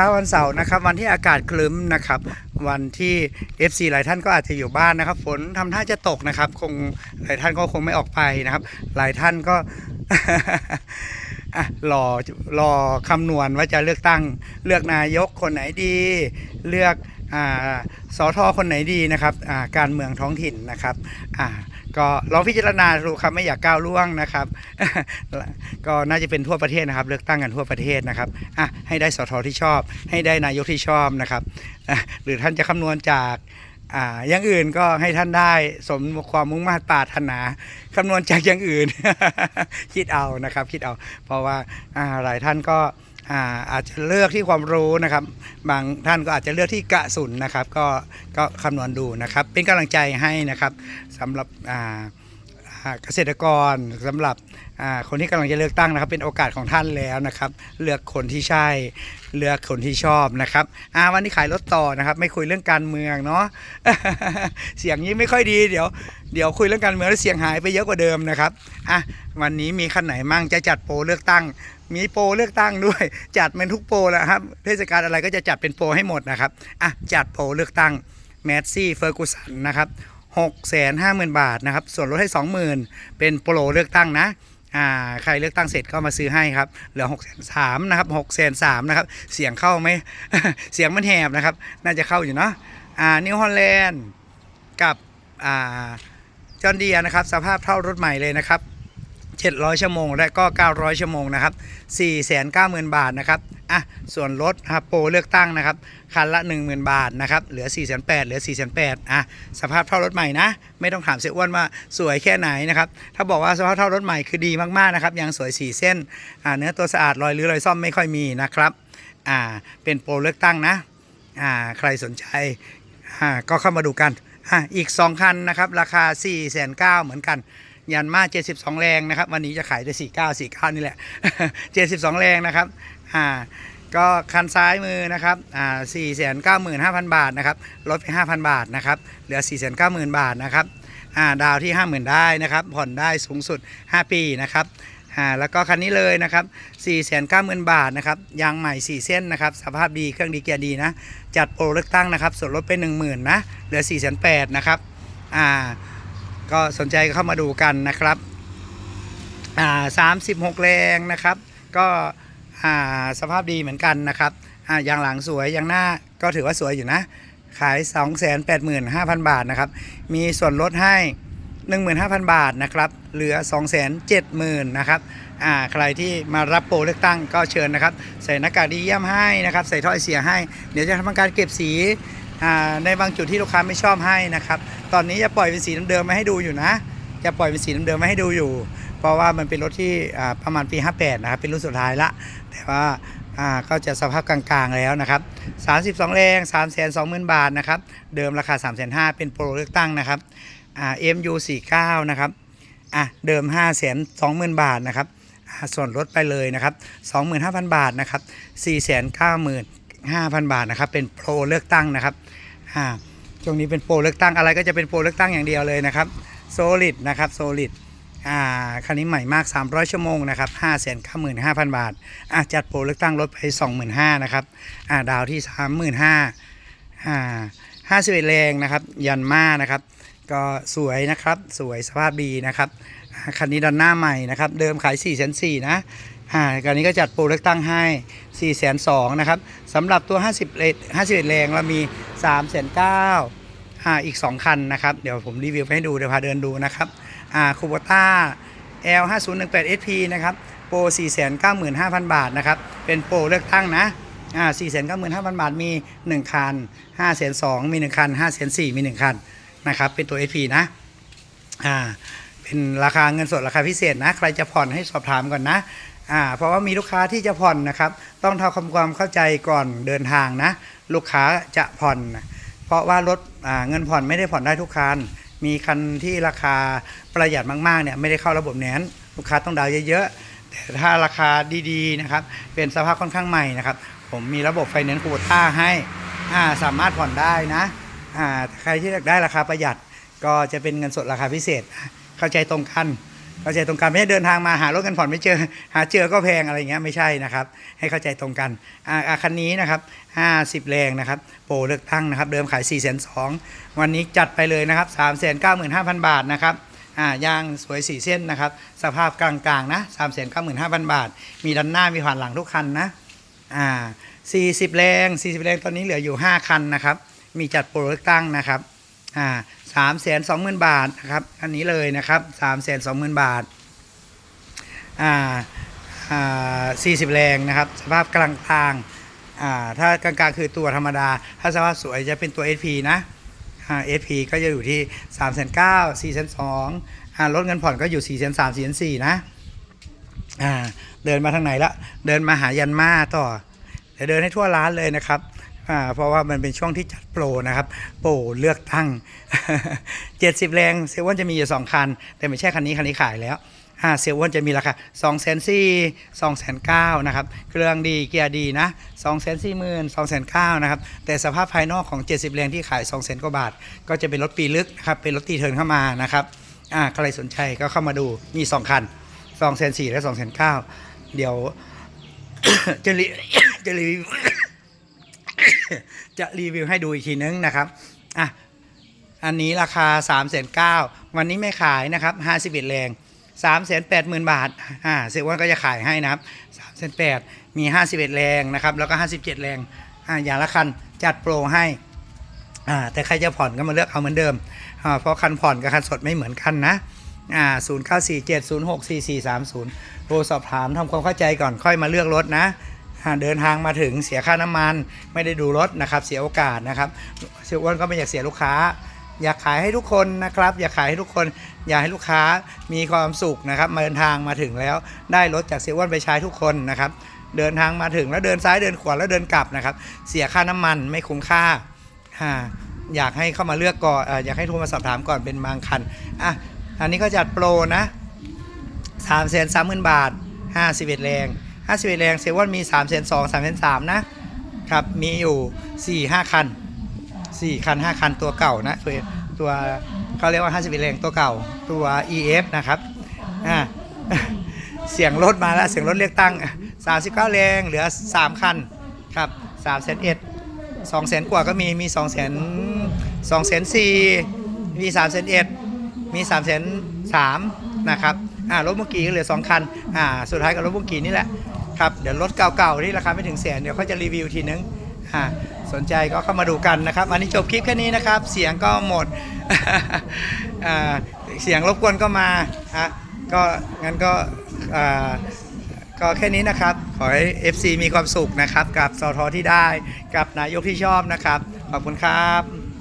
ช้าวันเสาร์นะครับ วันที่อากาศคลึ้มนะครับ วันที่ FC หลายท่านก็อาจจะอยู่บ้านนะครับ ฝนทำท่าจะตกนะครับ คงหลายท่านก็คงไม่ออกไปนะครับ หลายท่านก็รอรอคำนวณว่าจะเลือกตั้ง เลือกนายกคนไหนดี เลือกอ่าสอทอคนไหนดีนะครับอ่าการเมืองท้องถิ่นนะครับอ่า ก็ลองพิจารณาดูครับไม่อยากก้าวล่วงนะครับ ก็น่าจะเป็นทั่วประเทศนะครับ เลือกตั้งกันทั่วประเทศนะครับอะให้ได้สทที่ชอบ ให้ได้นายกที่ชอบนะครับ หรือท่านจะคำนวณจากอ่าอย่างอื่นก็ให้ท่านได้สมความมุ่งมา่ปรารถนาคำนวณจากอย่างอื่น คิดเอานะครับ คิดเอา เพราะว่าอ่าหลายท่านก็ อาอาจจะเลือกที่ความรู้นะครับ บางท่านก็อาจจะเลือกที่กระสุนนะครับ ก็ก็คำนวณดูนะครับ เป็นกำลังใจให้นะครับสำหรับอ่าเกษตรกรสำหรับคนที่กำลังจะเลือกตั้งนะครับ เป็นโอกาสของท่านแล้วนะครับ เลือกคนที่ใช่ เลือกคนที่ชอบนะครับวันนี้ขายรถต่อนะครับ ไม่คุยเรื่องการเมืองเนาะเสียงนี้ไม่ค่อยดีเดี๋ยวเดี๋ยวคุยเรื่องการเมืองแล้วเสียงหายไปเยอะกว่าเดิมนะครับอะวันนี้มีขั้นไหนมั่งจะจัดโปรเลือกตั้ง มีโปรเลือกตั้งด้วย จัดเป็นทุกโปรแล้วครับ เทศกาลอะไรก็จะจัดเป็นโปรให้หมดนะครับ อะ จัดโปรเลือกตั้งแมสซี่เฟอร์กูสันนะครับหกแสนห้าหมื่นบาทนะครับ ส่วนลดให้สองหมื่นเป็นโปรเลือกตั้งนะอ่าใครเลือกตั้งเสร็จก็มาซื้อให้ครับเหลือหกแสนสามนะครับหกแสนสามนะครับ เสียงเข้าไหมเสียงมันแหบนะครับ น่าจะเข้าอยู่เนาะอ่านิวฮอลแลนด์กับอ่าจอห์นเดียนะครับ สภาพเท่ารถใหม่เลยนะครับ 700 ชั่วโมง และก็ 900 ชั่วโมงนะครับ 490,000 บาทนะครับอะส่วนรถนะครับโปรเลือกตั้งนะครับ คันละ 10,000 บาทนะครับ เหลือ 4,800เหลือ 4,800อะสภาพเท่ารถใหม่นะ ไม่ต้องถามเสียอ้วนว่าสวยแค่ไหนนะครับ ถ้าบอกว่าสภาพเท่ารถใหม่คือดีมากๆนะครับ ยังสวย 4 เส้นอ่าเนื้อตัวสะอาดรอยรื้อรอยซ่อมไม่ค่อยมีนะครับอ่าเป็นโปรเลือกตั้งนะอ่าใครสนใจอ่าก็เข้ามาดูกันอะอีก 2 คันนะครับ ราคา 4 9 0 0 0เหมือนกัน ยันมา72แรงนะครับ วันนี้จะขายได้49 49นี่แหละ72แรงนะครับอ่าก็คันซ้ายมือนะครับอ่า495,000บาทนะครับลดไป5,000บาทนะครับเหลือ490,000บาทนะครับอ่าดาวที่50,000ได้นะครับ ผ่อนได้สูงสุด5ปีนะครับอ่าแล้วก็คันนี้เลยนะครับ 490,000 บาทนะครับยางใหม่ 4 เส้นนะครับสภาพดีเครื่องดีเกียร์ดีนะ จัดโปรเลือกตั้งนะครับส่วนลดไป 10,000นะเหลือ 4,800นะครับอ่า ก็สนใจก็เข้ามาดูกันนะครับอ่าสามสิบหกแรงนะครับ ก็อ่าสภาพดีเหมือนกันนะครับอ่ายางหลังสวยอย่างหน้าก็ถือว่าสวยอยู่นะ ขาย 2 8 5 0 0 0 บาทนะครับ มีส่วนลดให้ 15,000 บาทนะครับ เหลือ 270,000นะครับอ่าใครที่มารับโปรเลือกตั้งก็เชิญนะครับ ใส่หน้ากากดีเยี่ยมให้นะครับ ใส่ถ้อยเสียให้ เดี๋ยวจะทำการเก็บสี ในบางจุดที่ลูกค้าไม่ชอบให้นะครับ ตอนนี้จะปล่อยเป็นสีเดิมๆมาให้ดูอยู่นะ จะปล่อยเป็นสีเดิมๆมาให้ดูอยู่ เพราะว่ามันเป็นรถที่ประมาณปี 58 นะครับ เป็นรุ่นสุดท้ายละ แต่ว่าก็จะสภาพกลางๆแล้วนะครับ 32 แรง3 2 0 0 0 0 บาทนะครับ เดิมราคา 3 5 0 0 0เป็นโปรเลือกตั้งนะครับอ่า MU 49นะครับอะเดิม 5 2 0 0 0 0 บาทนะครับส่วนลดไปเลยนะครับ 25,000 บาทนะครับ 5,000 บาทนะครับ เป็นโปรเลือกตั้งนะครับอ่าช่วงนี้เป็นโปรเลือกตั้งอะไรก็จะเป็นโปรเลือกตั้งอย่างเดียวเลยนะครับโซลิดนะครับโซลิดอ่าคันนี้ใหม่มาก 300 ชั่วโมงนะครับ5 9 5 0 0 0 บาทอะจัดโปรเลือกตั้งลดไป 25,000นะครับอ่าดาวที่ 35,000อ่า51แรงนะครับ ยันมานะครับ ก็สวยนะครับสวยสภาพดีนะครับคันนี้ดันหน้าใหม่นะครับ เดิมขาย4 4 0 0นะ อ่าคันนี้ก็จัดโปรเลือกตั้งให้ 4 2 0 0 0นะครับสำหรับตัว50เล51แรงเรามี 3 9 0 0 0อ่าอีก 2 คันนะครับ เดี๋ยวผมรีวิวไปให้ดู เดี๋ยวพาเดินดูนะครับอ่าคูโบต้า L 5 0 1 8 SP นะครับ โปร 495,000 บาทนะครับ เป็นโปรเลือกตั้งนะอ่า495,000 บาทมี 1 คัน 5 2 0 0มี 1 คัน 5 4 0 0มี 1 คันนะครับ เป็นตัว SP นะอ่าเป็นราคาเงินสดราคาพิเศษนะ ใครจะผ่อนให้สอบถามก่อนนะ อ่าเพราะว่ามีลูกค้าที่จะผ่อนนะครับ ต้องทำความเข้าใจก่อนเดินทางนะ ลูกค้าจะผ่อน เพราะว่ารถอ่าเงินผ่อนไม่ได้ผ่อนได้ทุกคัน มีคันที่ราคาประหยัดมากๆเนี่ยไม่ได้เข้าระบบแนนลูกค้าต้องดาวเยอะๆแต่ถ้าราคาดีๆนะครับ เป็นสภาพค่อนข้างใหม่นะครับ ผมมีระบบไฟแนนซ์คูต้าให้อ่าสามารถผ่อนได้นะอ่าใครที่อยากได้ราคาประหยัดก็จะเป็นเงินสดราคาพิเศษ เข้าใจตรงกัน เข้าใจตรงกันไม่ใช่เดินทางมาหารถกันผ่อนไม่เจอ หาเจอก็แพงอะไรเงี้ยไม่ใช่นะครับ ให้เข้าใจตรงกันอ่าคันนี้นะครับ 50 แรงนะครับ โปรเลือกตั้งนะครับ เดิมขาย 4 2 0 0 0วันนี้จัดไปเลยนะครับ 3 9 5 0 0 0 บาทนะครับอ่ายางสวยสีเส้นนะครับ สภาพกลางๆนะ 3 9 5 0 0 0 บาท มีด้านหน้ามีผ่านหลังทุกคันนะอ่า40 แรง 40 แรงตอนนี้เหลืออยู่ 5 คันนะครับ มีจัดโปรเลือกตั้งนะครับอ่า สามแสนสองหมื่นบาทนะครับอันนี้เลยนะครับสามแสนสองหมื่นบาทอ่าอ่าสี่สิบแรงนะครับ สภาพกลางกลางอ่าถ้ากลางกลางคือตัวธรรมดา ถ้าสภาพสวยจะเป็นตัว SP นะอ่า SP ก็จะอยู่ที่3ามแสนเก้าสี่แสนสองอ่าลดเงินผ่อนก็อยู่4ี่แสนสามสี่แสนสี่นะอ่าเดินมาทางไหนละเดินมาหายันมาต่อเดี๋ยวเดินให้ทั่วร้านเลยนะครับ อ่าเพราะว่ามันเป็นช่วงที่จัดโปรนะครับ โปรเลือกตั้ง 70 แรงเซเว่นจะมีอยู่ 2 คัน แต่ไม่ใช่คันนี้คันนี้ขายแล้วอ่าเซเว่นจะมีราคา2 4 0 0 0 2 9 0 0นะครับ เครื่องดีเกียร์ดีนะ 2 4 0 0 0 0 2 9 0 0นะครับ แต่สภาพภายนอกของ 70 แรงที่ขาย 2 0 0 0 0กว่าบาท ก็จะเป็นรถปีลึกนะครับ เป็นรถตีเทิร์นเข้ามานะครับอ่าใครสนใจก็เข้ามาดูมี 2 คัน2 4 0 0 0และ2 9 0 0เดี๋ยวจะรีจะรี จะรีวิวให้ดูอีกทีนึงนะครับอะอันนี้ราคา3ามแสนเวันนี้ไม่ขายนะครับ51แรง3ามแสนแปดหมื่นบาทอ่าเซเว่นก็จะขายให้นะครับ3ามแสนแปดมี51แรงนะครับแล้วก็57แรงอ่าอย่างละคันจัดโปรให้อ่าแต่ใครจะผ่อนก็มาเลือกเอาเหมือนเดิมอ่าเพราะคันผ่อนกับคันสดไม่เหมือนกันนะอ่า0 9 4 7 0 6 4 4 3 0โทรสอบถามทำความเข้าใจก่อนค่อยมาเลือกรถนะ เดินทางมาถึงเสียค่าน้ำมัน ไม่ได้ดูรถนะครับ เสียโอกาสนะครับเสียอ้วนก็ไม่อยากเสียลูกค้า อยากขายให้ทุกคนนะครับ อยากขายให้ทุกคน อยากให้ลูกค้ามีความสุขนะครับมาเดินทางมาถึงแล้วได้รถจากเสียอ้วนไปใช้ทุกคนนะครับ เดินทางมาถึงแล้วเดินซ้ายเดินขวาแล้วเดินกลับนะครับ เสียค่าน้ำมันไม่คุ้มค่าอ่าอยากให้เข้ามาเลือกก่อนอาอยากให้โทรมาสอบถามก่อนเป็นบางคันอะอันนี้ก็จัดโปรนะสามแสนสามหมื่นบาทห้าสิบเอ็ดแรง ห้าสิบเอ็ดแรงเซเว่นมีสามแสนสองสามแสนสามนะครับ มีอยู่สี่ห้าคันสี่คันห้าคันตัวเก่านะ ตัวตัวเขาเรียกว่าห้าสิบเอ็ดแรงตัวเก่าตัว EF นะครับอ่าเสียงรถมาแล้ว เสียงรถเรียกตั้งสามสิบเก้าแรงเหลือสามคัน ครับสามแสนเอ็ดสองแสนกว่าก็มีมีสองแสนสองแสนสี่มีสามแสนเอ็ดมี3ามแสนสามนะครับอ่ารถเมื่อกี้ก็เหลือ2คันอ่าสุดท้ายกับรถเมื่อกี้นี่แหละ ครับเดี๋ยวรถเก่าๆที่ราคาไม่ถึงแสนเดี๋ยวเขาจะรีวิวทีนึงอ่าสนใจก็เข้ามาดูกันนะครับ อันนี้จบคลิปแค่นี้นะครับ เสียงก็หมดอ่าเสียงรบกวนก็มาฮะก็งั้นก็อ่าก็แค่นี้นะครับ ขอให้ FC มีความสุขนะครับ กับสทที่ได้ กับนายกที่ชอบนะครับ ขอบคุณครับ